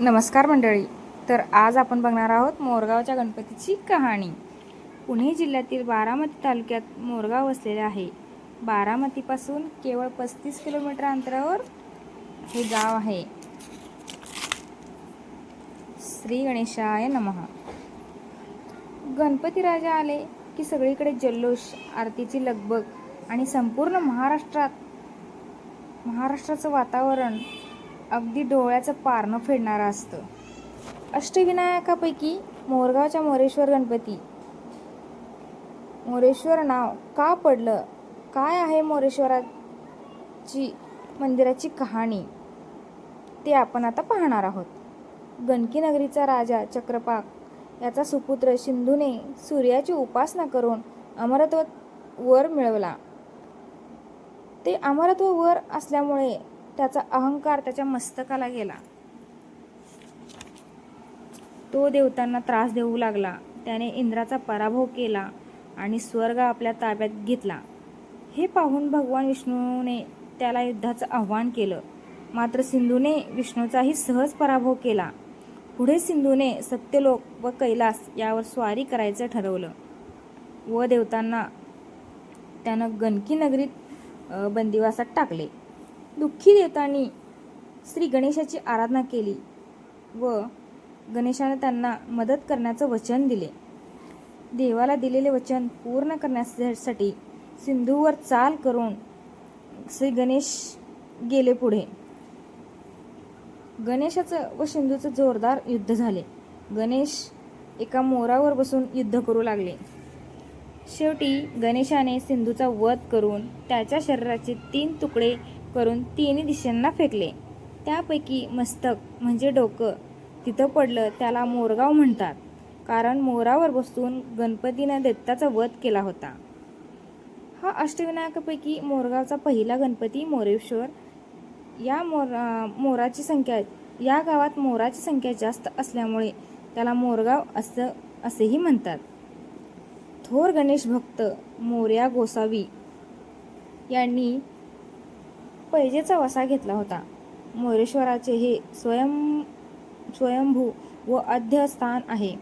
नमस्कार मंडळी. तर आज आपण बघणार आहोत मोरगावच्या गणपतीची कहाणी. पुणे जिल्ह्यातील बारामती तालुक्यात मोरगाव वसलेले आहे. बारामतीपासून केवळ पस्तीस किलोमीटर अंतरावर हे गाव आहे. श्री गणेशाय नमः. गणपती राजा आले की सगळीकडे जल्लोष आरतीची लगबग आणि संपूर्ण महाराष्ट्रात महाराष्ट्राचं वातावरण अगदी डोळ्याचं पारणं फेडणारं असतं. अष्टविनायकापैकी मोरगावच्या मोरेश्वर गणपती. मोरेश्वर नाव का पडलं? काय आहे मोरेश्वराची मंदिराची कहाणी? ते आपण आता पाहणार आहोत. गणकीनगरीचा राजा चक्रपाक याचा सुपुत्र सिंधूने सूर्याची उपासना करून अमरत्व वर मिळवला. ते अमरत्व वर असल्यामुळे त्याचा अहंकार त्याच्या मस्तकाला गेला. तो देवतांना त्रास देऊ लागला. त्याने इंद्राचा पराभव केला आणि स्वर्ग आपल्या ताब्यात घेतला. हे पाहून भगवान विष्णूने त्याला युद्धाचं आव्हान केलं. मात्र सिंधूने विष्णूचाही सहज पराभव केला. पुढे सिंधूने सत्यलोक व कैलास यावर स्वारी करायचं ठरवलं व देवतांना त्यानं गणकी नगरीत बंदिवासात टाकले. दुःखी देवतांनी श्री गणेशाची आराधना केली व गणेशाने त्यांना मदत करण्याचं वचन दिले. देवाला दिलेले वचन पूर्ण करण्यासाठी सिंधूवर चाल करून श्री गणेश गेले पुढे. गणेशाचं व सिंधूचं जोरदार युद्ध झाले. गणेश एका मोरावर बसून युद्ध करू लागले. शेवटी गणेशाने सिंधूचा वध करून त्याच्या शरीराचे तीन तुकडे करून तिन्ही दिशांना फेकले. त्यापैकी मस्तक म्हणजे डोकं. तिथं पडलं त्याला मोरगाव म्हणतात. कारण मोरावर बसून गणपतीनं दत्ताचा वध केला होता. हा अष्टविनायकापैकी मोरगावचा पहिला गणपती मोरेश्वर. या मोर मोराची संख्या या गावात मोराची संख्या जास्त असल्यामुळे त्याला मोरगाव असं असेही म्हणतात. थोर गणेश भक्त मोर्या गोसावी यांनी पैजेचा वसा घेतला होता. मोरेश्वराचे हे स्वयं स्वयंभू व अध्यस्थान आहे.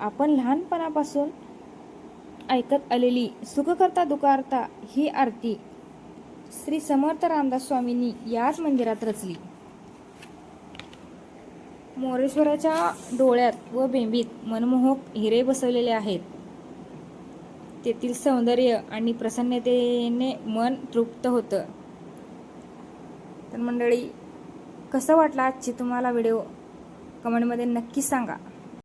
आपण लहानपणापासून ऐकत आलेली सुखकर्ता दुकारता ही आरती श्री समर्थ रामदास स्वामींनी याच मंदिरात रचली. मोरेश्वराच्या डोळ्यात व बेंबीत मनमोहक हिरे बसवलेले आहेत. तेथील सौंदर्य आणि प्रसन्नतेने मन तृप्त होतं. तर मंडळी कसं वाटलं आजची तुम्हाला व्हिडिओ? कमेंटमध्ये नक्की सांगा.